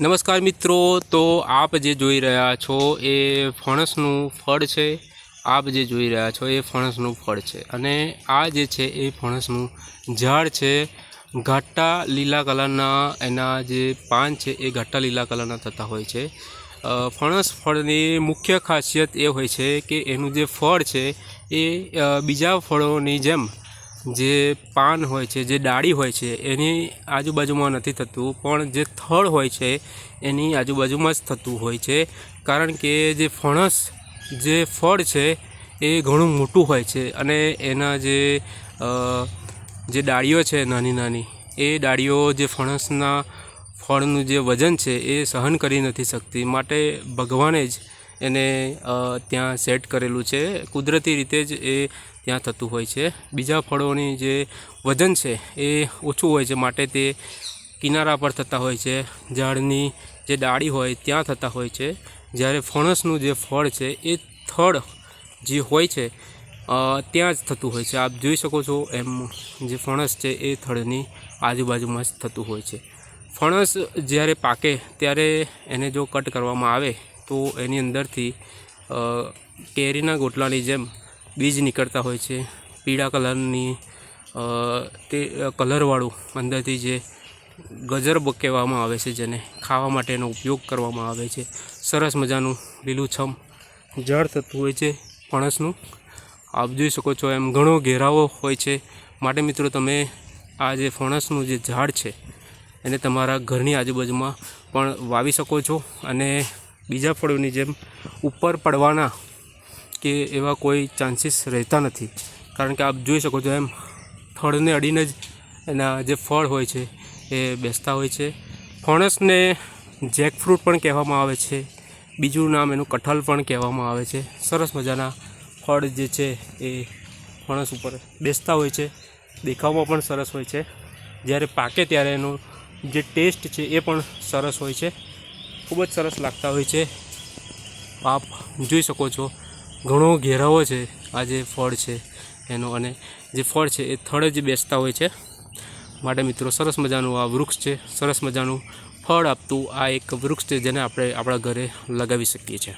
નમસ્કાર મિત્રો, તો આપ જે જોઈ રહ્યા છો એ ફણસનું ફળ છે. આપ જે જોઈ રહ્યા છો એ ફણસનું ફળ છે. અને આ જે છે એ ફણસનું ઝાડ છે. ઘાટા લીલા કલરના એના જે પાન છે એ ઘાટા લીલા કલરના થતા હોય છે. ફણસ ફળની મુખ્ય ખાસિયત એ હોય છે કે એનું જે ફળ છે એ બીજા ફળોની જેમ જે પાન હોય છે, જે ડાળી હોય છે, એની આજુબાજુમાં નથી થતું. પણ જે થળ હોય છે, એની આજુબાજુમાં જ થતું હોય છે. કારણ કે જે ફણસ, જે ફળ છે, એ ઘણું મોટું હોય છે. અને એના જે જે ડાળીઓ છે, નાની નાની, એ ડાળીઓ જે ફણસના ફળનું જે વજન છે, એ સહન કરી નથી શકતી. માટે ભગવાને જ એને ત્યાં સેટ કરેલું છે. કુદરતી રીતે જ એ ત્યાં થતું હોય છે. બીજા ફળોની જે વજન છે એ ઓછું હોય છે માટે તે કિનારા પર થતા હોય છે. ઝાડની જે ડાળી હોય ત્યાં થતા હોય છે. જ્યારે ફણસનું જે ફળ છે એ થડ જે હોય છે ત્યાં જ થતું હોય છે. આપ જોઈ શકો છો એમ જે ફણસ છે એ થડની આજુબાજુમાં જ થતું હોય છે. ફણસ જ્યારે પાકે ત્યારે એને જો કટ કરવામાં આવે તો એની અંદરથી કેરીના ગોટલાની જેમ બીજ નીકળતા હોય છે. પીળા કલરની તે કલરવાળું અંદરથી જે ગજર કહેવામાં આવે છે જેને ખાવા માટેનો ઉપયોગ કરવામાં આવે છે. સરસ મજાનું લીલુંછમ ઝાડ થતું હોય છે ફણસનું. આપ જોઈ શકો છો એમ ઘણો ઘેરાવો હોય છે. માટે મિત્રો તમે આ જે ફણસનું જે ઝાડ છે, એને તમારા ઘરની આજુબાજુમાં પણ વાવી શકો છો અને બીજા ફળોની જેમ ઉપર પડવાના કે એવા કોઈ ચાન્સીસ રહેતા નથી. કારણ કે આપ જોઈ શકો છો એમ થડને અડીને જ એના જે ફળ હોય છે, એ બેસતા હોય છે. ફણસને જેકફ્રૂટ પણ કહેવામાં આવે છે. બીજું નામ એનું કઠલ પણ કહેવામાં આવે છે. સરસ મજાના ફળ જે છે, એ ફણસ ઉપર બેસતા હોય છે. દેખાવમાં પણ સરસ હોય છે. જ્યારે પાકે ત્યારે એનો જે ટેસ્ટ છે, એ પણ સરસ હોય છે. ખૂબ જ સરસ લાગતા હોય છે. આપ જોઈ શકો છો ઘણો ઘેરાવો છે આ જે ફળ છે એનો અને જે ફળ છે એ થળે જ બેસતા હોય છે. માટે મિત્રો સરસ મજાનું આ વૃક્ષ છે, સરસ મજાનું ફળ આપતું આ એક વૃક્ષ છે જેને આપણે આપણા ઘરે લગાવી શકીએ છીએ.